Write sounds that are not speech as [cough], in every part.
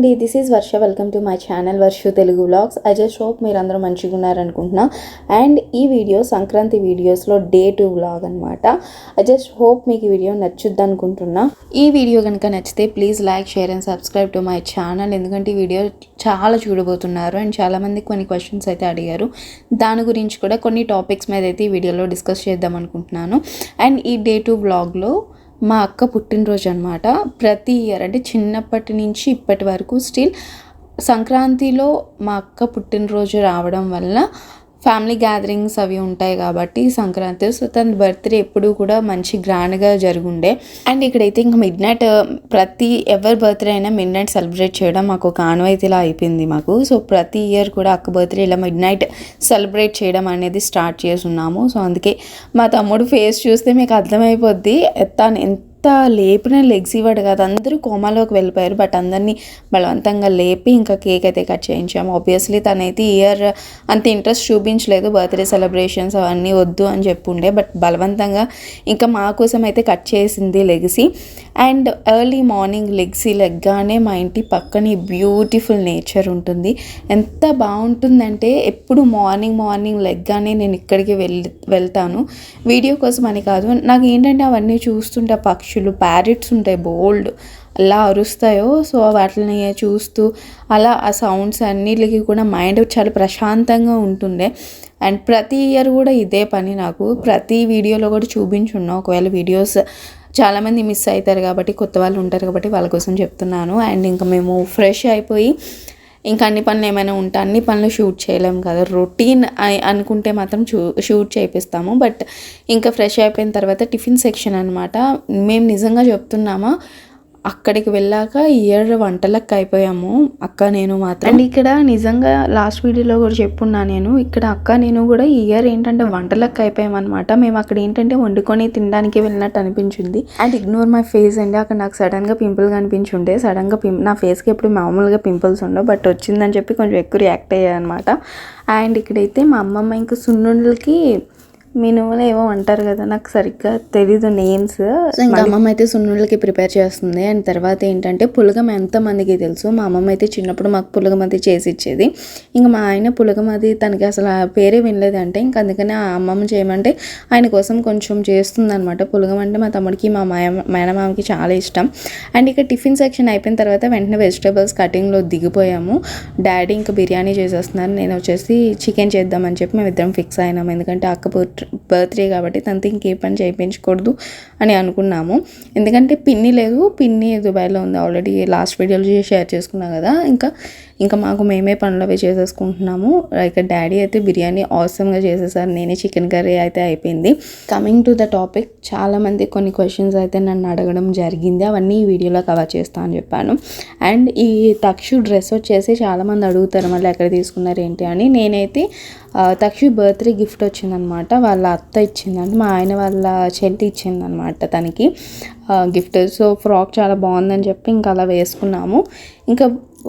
అండి this is Varsha welcome to my channel Varshu Telugu vlogs I just hope మీరు అందరూ మంచిగా ఉన్నారనుకుంటున్నా అండ్ ఈ వీడియో సంక్రాంతి వీడియోస్లో డే టు వ్లాగ్ అనమాట ఐ జస్ట్ హోప్ మీకు ఈ వీడియో నచ్చుద్ది అనుకుంటున్నా ఈ వీడియో కనుక నచ్చితే please like share and subscribe to my channel ఎందుకంటే ఈ వీడియో చాలా చూడబోతున్నారు అండ్ చాలామంది కొన్ని క్వశ్చన్స్ అయితే అడిగారు. దాని గురించి కూడా కొన్ని టాపిక్స్ మీద అయితే ఈ వీడియోలో డిస్కస్ చేద్దాం అనుకుంటున్నాను అండ్ ఈ డే టు వ్లాగ్లో మా అక్క పుట్టినరోజు అనమాట ప్రతి ఇయర్ అంటే చిన్నప్పటి నుంచి ఇప్పటి వరకు స్టిల్ సంక్రాంతిలో మా అక్క పుట్టినరోజు రావడం వల్ల ఫ్యామిలీ గ్యాదరింగ్స్ అవి ఉంటాయి కాబట్టి సంక్రాంతి సో తన బర్త్డే ఎప్పుడు కూడా మంచి గ్రాండ్గా జరుగుండే. అండ్ ఇక్కడైతే ఇంకా మిడ్ నైట్ ప్రతి ఎవరి బర్త్డే అయినా మిడ్ నైట్ సెలబ్రేట్ చేయడం మాకు ఒక ఆనవాయితీలా అయిపోయింది మాకు. సో ప్రతి ఇయర్ కూడా అక్క బర్త్డే ఇలా మిడ్ నైట్ సెలబ్రేట్ చేయడం అనేది స్టార్ట్ చేస్తున్నాము. సో అందుకే మా తమ్ముడు ఫేస్ చూస్తే మీకు అర్థమైపోద్ది తను ఎంత లేపిన లెగ్స్ ఇవ్వడు కదా. అందరూ కోమాలోకి వెళ్ళిపోయారు. బట్ అందరినీ బలవంతంగా లేపి ఇంకా కేక్ అయితే కట్ చేయించాము ఆబ్వియస్లీ తనైతే ఇయర్ అంత ఇంట్రెస్ట్ చూపించలేదు. బర్త్డే సెలబ్రేషన్స్ అవన్నీ వద్దు అని చెప్పుండే. బట్ బలవంతంగా ఇంకా మా కోసం అయితే కట్ చేసింది లెగ్సీ. అండ్ ఎర్లీ మార్నింగ్ లెగ్సీ లెగ్గానే మా ఇంటి పక్కనే బ్యూటిఫుల్ నేచర్ ఉంటుంది. ఎంత బాగుంటుందంటే ఎప్పుడు మార్నింగ్ మార్నింగ్ లెగ్గానే నేను ఇక్కడికి వెళ్ వెళ్తాను. వీడియో కోసం అని కాదు. నాకు ఏంటంటే అవన్నీ చూస్తుంటే పక్షి పక్షులు ప్యారెట్స్ ఉంటాయి బోల్డ్ అలా అరుస్తాయో సో వాటిని చూస్తూ అలా ఆ సౌండ్స్ అన్నిటికి కూడా మైండ్ చాలా ప్రశాంతంగా ఉంటుండే. అండ్ ప్రతి ఇయర్ కూడా ఇదే పని నాకు. ప్రతి వీడియోలో కూడా చూపించున్నా. ఒకవేళ వీడియోస్ చాలామంది మిస్ అవుతారు కాబట్టి కొత్త వాళ్ళు ఉంటారు కాబట్టి వాళ్ళ కోసం చెప్తున్నాను. అండ్ ఇంకా మేము ఫ్రెష్ అయిపోయి ఇంకా అన్ని పనులు ఏమైనా ఉంటే అన్ని పనులు షూట్ చేయలేం కదా. రొటీన్ అనుకుంటే మాత్రం చూ షూట్ చేపిస్తాము. బట్ ఇంకా ఫ్రెష్ అయిపోయిన తర్వాత టిఫిన్ సెక్షన్ అనమాట మేము నిజంగా చెప్తున్నామా అక్కడికి వెళ్ళాక ఇయర్ వంటలకు అయిపోయాము. అక్క నేను మాత్రం అండ్ ఇక్కడ నిజంగా లాస్ట్ వీడియోలో కూడా చెప్పున్నా నేను ఇక్కడ అక్క నేను కూడా ఇయర్ ఏంటంటే వంటలకు అయిపోయామన్నమాట. మేము అక్కడ ఏంటంటే వండుకొని తినడానికి వెళ్ళినట్టు అనిపించింది. అండ్ ఇగ్నోర్ మై ఫేస్ అండి. అక్కడ నాకు సడన్గా పింపుల్ కనిపించుండే సడన్గా పిం నా ఫేస్కి ఎప్పుడు మామూలుగా పింపుల్స్ ఉండవు బట్ వచ్చిందని చెప్పి కొంచెం ఎక్కువ రియాక్ట్ అయ్యాయి అనమాట అండ్ ఇక్కడైతే మా అమ్మమ్మ ఇంకా సున్నుండలకి మినుములు ఏవో అంటారు కదా నాకు సరిగ్గా తెలీదు నేమ్స్ ఇంకా అమ్మమ్మ అయితే సున్నుళ్ళకి ప్రిపేర్ చేస్తుంది. అండ్ తర్వాత ఏంటంటే పులగం ఎంతమందికి తెలుసు? మా అమ్మమ్మ అయితే చిన్నప్పుడు మాకు పులగం అది చేసి ఇచ్చేది. ఇంకా మా ఆయన పులగం అది తనకి అసలు ఆ పేరే వినలేదంటే ఇంకా అందుకని ఆ అమ్మమ్మ చేయమంటే ఆయన కోసం కొంచెం చేస్తుంది అనమాట పులగం అంటే మా తమ్ముడికి మా మాయ మేనమామకి చాలా ఇష్టం. అండ్ ఇక టిఫిన్ సెక్షన్ అయిపోయిన తర్వాత వెంటనే వెజిటేబుల్స్ కటింగ్లో దిగిపోయాము. డాడీ ఇంకా బిర్యానీ చేసేస్తున్నారు నేను వచ్చేసి చికెన్ చేద్దామని చెప్పి మేము ఇద్దరం ఫిక్స్ అయినాము. ఎందుకంటే అక్క బర్త్డే కాబట్టి తనతో ఇంకే పని చేయించకూడదు అని అనుకున్నాము. ఎందుకంటే పిన్ని లేదు పిన్ని దుబాయ్లో ఉంది. ఆల్రెడీ లాస్ట్ వీడియోలో షేర్ చేసుకున్నాం కదా. ఇంకా ఇంకా మాకు మేమే పనులు అవి చేసేసుకుంటున్నాము. ఇక డాడీ అయితే బిర్యానీ అవసరంగా చేసేసారు. నేనే చికెన్ కర్రీ అయితే అయిపోయింది. కమింగ్ టు ద టాపిక్ చాలామంది కొన్ని క్వశ్చన్స్ అయితే నన్ను అడగడం జరిగింది. అవన్నీ ఈ వీడియోలో కవర్ చేస్తా అని చెప్పాను. అండ్ ఈ తక్షు డ్రెస్ వచ్చేసి చాలామంది అడుగుతారు మళ్ళీ ఎక్కడ తీసుకున్నారు ఏంటి అని. నేనైతే తక్షు బర్త్డే గిఫ్ట్ వచ్చిందనమాట. వాళ్ళ అత్త ఇచ్చిందంటే. మా ఆయన వాళ్ళ చెల్లి ఇచ్చిందనమాట తనకి గిఫ్ట్ సో ఫ్రాక్ చాలా బాగుందని చెప్పి ఇంకా అలా వేసుకున్నాము. ఇంకా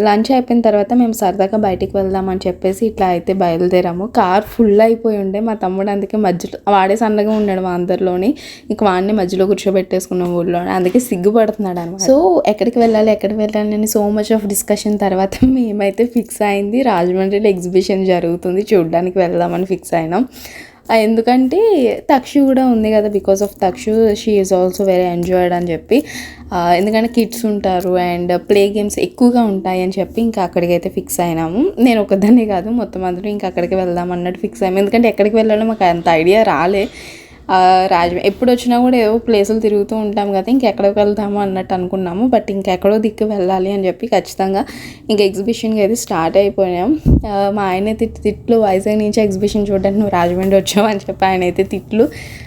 లంచ్ అయిపోయిన తర్వాత మేము సరదాగా బయటికి వెళ్దామని చెప్పేసి ఇట్లా అయితే బయలుదేరాము. కార్ ఫుల్ అయిపోయి ఉండే మా తమ్ముడు అందుకే మధ్యలో వాడే సన్నగా ఉన్నాడు మా అందరిలోని. ఇంక వాడిని మధ్యలో కూర్చోబెట్టేసుకున్నాం ఊళ్ళో అందుకే సిగ్గుపడుతున్నాడు అనమాట సో ఎక్కడికి వెళ్ళాలి ఎక్కడికి వెళ్ళాలి అని సో మచ్ ఆఫ్ డిస్కషన్ తర్వాత [laughs] మేమైతే ఫిక్స్ అయింది. రాజమండ్రిలో ఎగ్జిబిషన్ జరుగుతుంది. చూడడానికి వెళ్దామని ఫిక్స్ అయినాం. ఎందుకంటే తక్షు కూడా ఉంది కదా because of Takshu she is also very enjoyed అని చెప్పి. ఎందుకంటే కిడ్స్ ఉంటారు అండ్ ప్లే గేమ్స్ ఎక్కువగా ఉంటాయి అని చెప్పి ఇంకా అక్కడికైతే ఫిక్స్ అయినాము. నేను ఒకదాన్నే కాదు మొత్తం అందరూ ఇంకా అక్కడికి వెళ్దాం అన్నట్టు ఫిక్స్ అయ్యాము ఎందుకంటే ఎక్కడికి వెళ్ళాలో మాకు అంత ఐడియా రాలే. రాజమండ్రి ఎప్పుడు వచ్చినా కూడా ఏవో ప్లేసులు తిరుగుతూ ఉంటాం కదా ఇంకెక్కడికి వెళ్తాము అన్నట్టు అనుకున్నాము. బట్ ఇంకెక్కడో దిక్కు వెళ్ళాలి అని చెప్పి ఖచ్చితంగా ఇంకా ఎగ్జిబిషన్కి అయితే స్టార్ట్ అయిపోయాం. మా ఆయన తిట్టు తిట్లు వైజాగ్ నుంచి ఎగ్జిబిషన్ చూడడానికి నువ్వు రాజమండ్రి వచ్చావు అని చెప్పి ఆయన అయితే తిట్లు.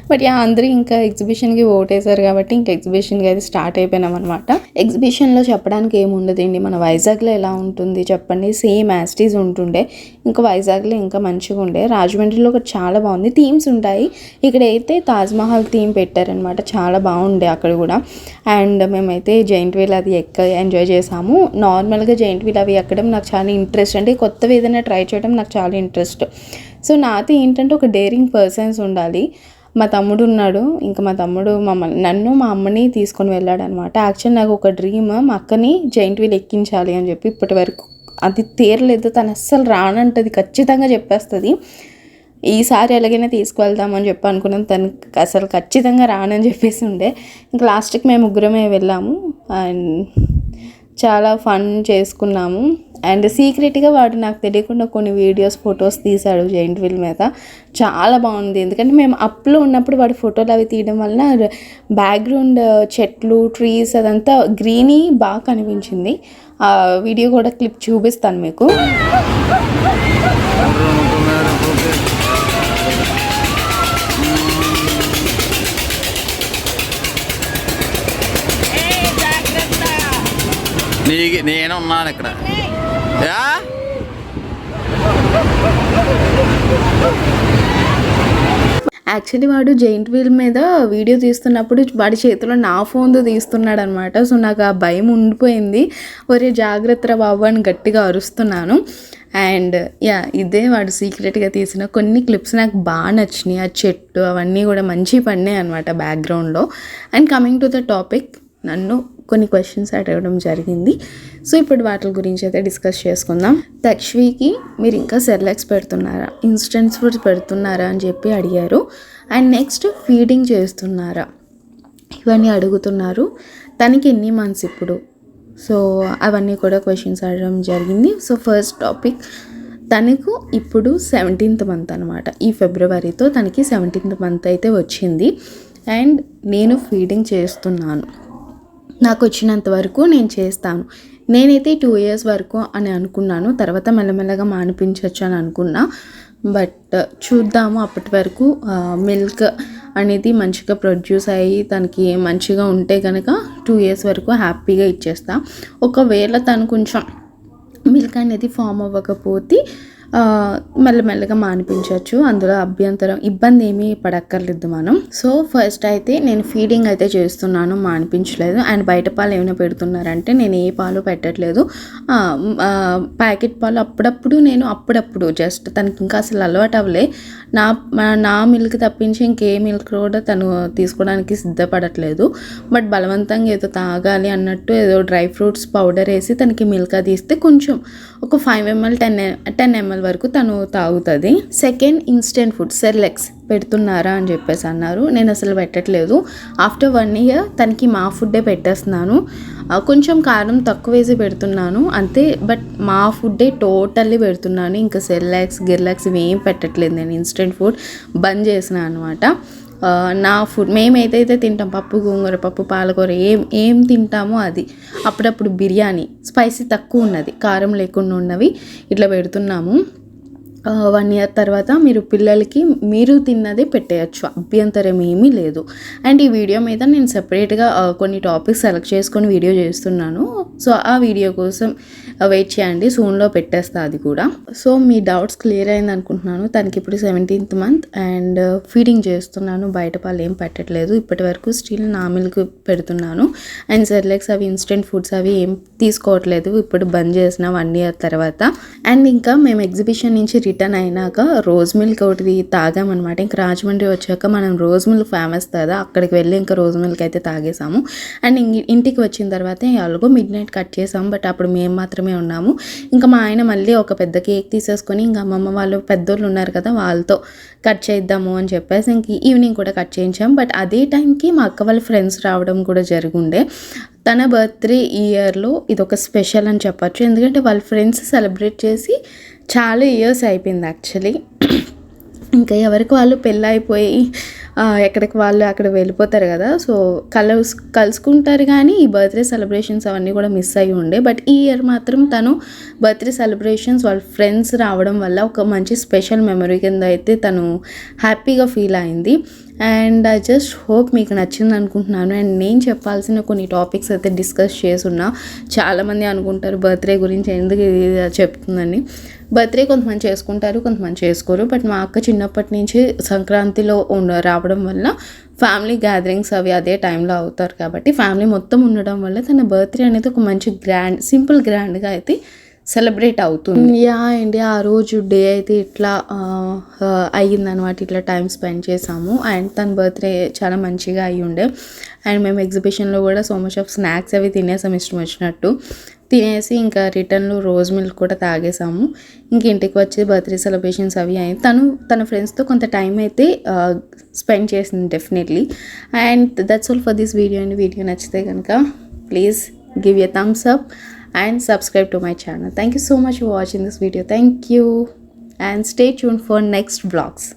బట్ యా అందరూ ఇంకా ఎగ్జిబిషన్కి ఓటేశారు కాబట్టి ఇంకా ఎగ్జిబిషన్కి అయితే స్టార్ట్ అయిపోయినాం అనమాట ఎగ్జిబిషన్లో చెప్పడానికి ఏముండదండి మన వైజాగ్లో ఎలా ఉంటుంది చెప్పండి. సేమ్ యాస్టీస్ ఉంటుండే. ఇంకా వైజాగ్లో ఇంకా మంచిగా ఉండే రాజమండ్రిలో ఒకటి చాలా బాగుంది. థీమ్స్ ఉంటాయి. ఇక్కడ అయితే తాజ్మహల్ థీమ్ పెట్టారనమాట చాలా బాగుండే అక్కడ కూడా. అండ్ మేమైతే జైంట్ వీల్ అది ఎక్క ఎంజాయ్ చేసాము. నార్మల్గా జైంట్ వీల్ అవి ఎక్కడం నాకు చాలా ఇంట్రెస్ట్. అంటే కొత్తవి ఏదైనా ట్రై చేయడం నాకు చాలా ఇంట్రెస్ట్. సో నాతో ఏంటంటే ఒక డేరింగ్ పర్సన్స్ ఉండాలి. మా తమ్ముడు ఉన్నాడు. ఇంకా మా తమ్ముడు మమ్మల్ని నన్ను మా అమ్మని తీసుకొని వెళ్ళాడు అనమాట యాక్చువల్ నాకు ఒక డ్రీమ్ మా అక్కని జైంట్ వీల్ ఎక్కించాలి అని చెప్పి ఇప్పటి వరకు అది తీరలేదు. తను అస్సలు రానంటది. ఖచ్చితంగా చెప్పేస్తుంది. ఈసారి ఎలాగైనా తీసుకువెళ్దామని చెప్పి అనుకున్నాను తనకి అసలు ఖచ్చితంగా రానని చెప్పేసి ఉండే. ఇంకా లాస్ట్కి మేము ముగ్గురమే వెళ్ళాము. అండ్ చాలా ఫన్ చేసుకున్నాము. అండ్ సీక్రెట్గా వాడు నాకు తెలియకుండా కొన్ని వీడియోస్ ఫొటోస్ తీశాడు జైంట్ వీల్ మీద. చాలా బాగుంది. ఎందుకంటే మేము అప్లో ఉన్నప్పుడు వాడి ఫోటోలు అవి తీయడం వలన బ్యాక్గ్రౌండ్ చెట్లు ట్రీస్ అదంతా గ్రీనీ బాగా కనిపించింది. ఆ వీడియో కూడా క్లిప్ చూపిస్తాను మీకు. నీ నేను ఉన్నాను ఇక్కడ యాక్చువల్లీ వాడు జైంట్ వీల్ మీద వీడియో తీస్తున్నప్పుడు వాడి చేతిలో నా ఫోన్తో తీస్తున్నాడు అనమాట సో నాకు ఆ భయం ఉండిపోయింది. ఒరే జాగ్రత్త బాబు అని గట్టిగా అరుస్తున్నాను. అండ్ యా ఇదే వాడు సీక్రెట్గా తీసిన కొన్ని క్లిప్స్ నాకు బాగా నచ్చినాయి. ఆ చెట్టు అవన్నీ కూడా మంచి పడినాయి అనమాట బ్యాక్గ్రౌండ్లో. And coming to the topic నన్ను కొన్ని క్వశ్చన్స్ అడగడం జరిగింది. సో ఇప్పుడు వాటి గురించి అయితే డిస్కస్ చేసుకుందాం. తక్ష్వికి మీరు ఇంకా సెర్లాక్స్ పెడుతున్నారా? ఇన్స్టెంట్స్ ఫుడ్స్ పెడుతున్నారా అని చెప్పి అడిగారు. అండ్ నెక్స్ట్ ఫీడింగ్ చేస్తున్నారా? ఇవన్నీ అడుగుతున్నారు. తనకి ఎన్ని మంత్స్ ఇప్పుడు? సో అవన్నీ కూడా క్వశ్చన్స్ అడగడం జరిగింది. సో ఫస్ట్ టాపిక్ తనకు ఇప్పుడు సెవెంటీన్త్ మంత్ అనమాట ఈ ఫిబ్రవరితో తనకి సెవెంటీన్త్ మంత్ అయితే వచ్చింది. అండ్ నేను ఫీడింగ్ చేస్తున్నాను. నాకు వచ్చినంత వరకు నేను చేస్తాను. నేనైతే టూ ఇయర్స్ వరకు అని అనుకున్నాను. తర్వాత మెల్లమెల్లగా మానిపించవచ్చు అని అనుకున్నా. బట్ చూద్దాము. అప్పటి వరకు మిల్క్ అనేది మంచిగా ప్రొడ్యూస్ అయ్యి తనకి మంచిగా ఉంటే కనుక టూ ఇయర్స్ వరకు హ్యాపీగా ఇచ్చేస్తా. ఒకవేళ తను కొంచెం మిల్క్ అనేది ఫామ్ అవ్వకపోతే మెల్లమెల్లగా మానిపించవచ్చు. అందులో అభ్యంతరం ఇబ్బంది ఏమీ పడక్కర్లేదు మనం. సో ఫస్ట్ అయితే నేను ఫీడింగ్ అయితే చేస్తున్నాను మానిపించలేదు. అండ్ బయట పాలు ఏమైనా పెడుతున్నారంటే నేను ఏ పాలు పెట్టట్లేదు. ప్యాకెట్ పాలు అప్పుడప్పుడు నేను అప్పుడప్పుడు జస్ట్ తనకి ఇంకా అసలు అలవాటు అవ్వలే. నా నా మిల్క్ తప్పించి ఇంకే మిల్క్ కూడా తను తీసుకోవడానికి సిద్ధపడట్లేదు. బట్ బలవంతంగా ఏదో తాగాలి అన్నట్టు ఏదో డ్రై ఫ్రూట్స్ పౌడర్ వేసి తనకి మిల్క్ అది ఇస్తే కొంచెం ఒక five ML ten ten ML వరకు తను తాగుతుంది. సెకండ్ ఇన్స్టెంట్ ఫుడ్ సెర్లెక్స్ పెడుతున్నారా అని చెప్పేసి అన్నారు. నేను అసలు పెట్టట్లేదు. ఆఫ్టర్ వన్ ఇయర్ తనకి మా ఫుడ్డే పెట్టేస్తున్నాను. కొంచెం కారం తక్కువ వేసి పెడుతున్నాను అంతే. బట్ మా ఫుడ్డే టోటల్లీ పెడుతున్నాను. ఇంకా సెర్లాక్స్ గిర్లాక్స్ ఇవి ఏం పెట్టట్లేదు. నేను ఇన్స్టెంట్ ఫుడ్ బంద్ చేసిన అనమాట. నా ఫుడ్ మేము ఏదైతే తింటాం పప్పు గోంగూర పప్పు పాలకూర ఏం ఏం తింటామో అది. అప్పుడప్పుడు బిర్యానీ స్పైసీ తక్కువ ఉన్నది కారం లేకుండా ఉన్నవి ఇట్లా పెడుతున్నాము. వన్ ఇయర్ తర్వాత మీరు పిల్లలకి మీరు తిన్నదే పెట్టేయచ్చు. అభ్యంతరం ఏమీ లేదు. అండ్ ఈ వీడియో మీద నేను సెపరేట్గా కొన్ని టాపిక్స్ సెలెక్ట్ చేసుకొని వీడియో చేస్తున్నాను. సో ఆ వీడియో కోసం వెయిట్ చేయండి. సూన్లో పెట్టేస్తా అది కూడా. సో మీ డౌట్స్ క్లియర్ అయింది అనుకుంటున్నాను. తనకి ఇప్పుడు సెవెంటీన్త్ మంత్ అండ్ ఫీడింగ్ చేస్తున్నాను. బయట పాలు ఏం పెట్టట్లేదు. ఇప్పటి వరకు స్టిల్ నా మిల్క్ పెడుతున్నాను. అండ్ సెర్లెక్స్ అవి ఇన్స్టెంట్ ఫుడ్స్ అవి ఏం తీసుకోవట్లేదు. ఇప్పుడు బంద్ చేసిన వన్ ఇయర్ తర్వాత. అండ్ ఇంకా మేము ఎగ్జిబిషన్ నుంచి రిటర్న్ అయినాక రోజ్ మిల్క్ ఒకటి తాగామన్నమాట. ఇంకా రాజమండ్రి వచ్చాక మనం రోజ్ మిల్క్ ఫేమస్ కదా అక్కడికి వెళ్ళి ఇంకా రోజ్ మిల్క్ అయితే తాగేసాము. అండ్ ఇంటికి వచ్చిన తర్వాత ఎలాగో మిడ్ నైట్ కట్ చేసాము బట్ అప్పుడు మేము మాత్రమే ఉన్నాము. ఇంకా మా ఆయన మళ్ళీ ఒక పెద్ద కేక్ తీసేసుకొని ఇంకా అమ్మమ్మ వాళ్ళు పెద్దోళ్ళు ఉన్నారు కదా వాళ్ళతో కట్ చేద్దాము అని చెప్పేసి ఇంక ఈవినింగ్ కూడా కట్ చేయించాం. బట్ అదే టైంకి మా అక్క వాళ్ళ ఫ్రెండ్స్ రావడం కూడా జరుగుండే. తన బర్త్డే ఇయర్లో ఇది ఒక స్పెషల్ అని చెప్పొచ్చు. ఎందుకంటే వాళ్ళ ఫ్రెండ్స్ సెలబ్రేట్ చేసి చాలా ఇయర్స్ అయిపోయింది యాక్చువల్లీ ఇంకా ఎవరికి వాళ్ళు పెళ్ళి అయిపోయి ఎక్కడికి వాళ్ళు అక్కడ వెళ్ళిపోతారు కదా సో కలుస్ కలుసుకుంటారు కానీ ఈ బర్త్డే సెలబ్రేషన్స్ అవన్నీ కూడా మిస్ అయ్యి ఉండే. బట్ ఈ ఇయర్ మాత్రం తను బర్త్డే సెలబ్రేషన్స్ వాళ్ళ ఫ్రెండ్స్ రావడం వల్ల ఒక మంచి స్పెషల్ మెమరీ కింద అయితే తను హ్యాపీగా ఫీల్ అయింది. అండ్ ఐ జస్ట్ హోప్ మీకు నచ్చింది అనుకుంటున్నాను. అండ్ నేను చెప్పాల్సిన కొన్ని టాపిక్స్ అయితే డిస్కస్ చేసున్నా. చాలామంది అనుకుంటారు బర్త్డే గురించి ఎందుకు ఇది చెప్తుందని. బర్త్డే కొంతమంది చేసుకుంటారు కొంతమంది చేసుకోరు. బట్ మా అక్క చిన్నప్పటి నుంచి సంక్రాంతిలో ఉన్న రావడం వల్ల ఫ్యామిలీ గ్యాదరింగ్స్ అవి అదే టైంలో అవుతారు. కాబట్టి ఫ్యామిలీ మొత్తం ఉండడం వల్ల తన బర్త్డే అనేది ఒక మంచి గ్రాండ్ సింపుల్ గ్రాండ్గా అయితే సెలబ్రేట్ అవుతుంది. యా అండి ఆ రోజు డే అయితే ఇట్లా అయ్యిందనమాట ఇట్లా టైం స్పెండ్ చేసాము. అండ్ తన బర్త్డే చాలా మంచిగా అయ్యి ఉండే అండ్ మేము ఎగ్జిబిషన్లో కూడా సో మచ్ ఆఫ్ స్నాక్స్ అవి తినేసాం ఇష్టం వచ్చినట్టు. తినేసి ఇంకా రిటర్న్లో రోజ్ మిల్క్ కూడా తాగేసాము. ఇంక ఇంటికి వచ్చి బర్త్డే సెలబ్రేషన్స్ అవి అయ్యి తను తన ఫ్రెండ్స్తో కొంత టైం అయితే స్పెండ్ చేసింది definitely and that's all for this video and. Video నచ్చితే కనుక please give a thumbs up and subscribe to my channel. Thank you so much for watching this video. Thank you and stay tuned for next vlogs.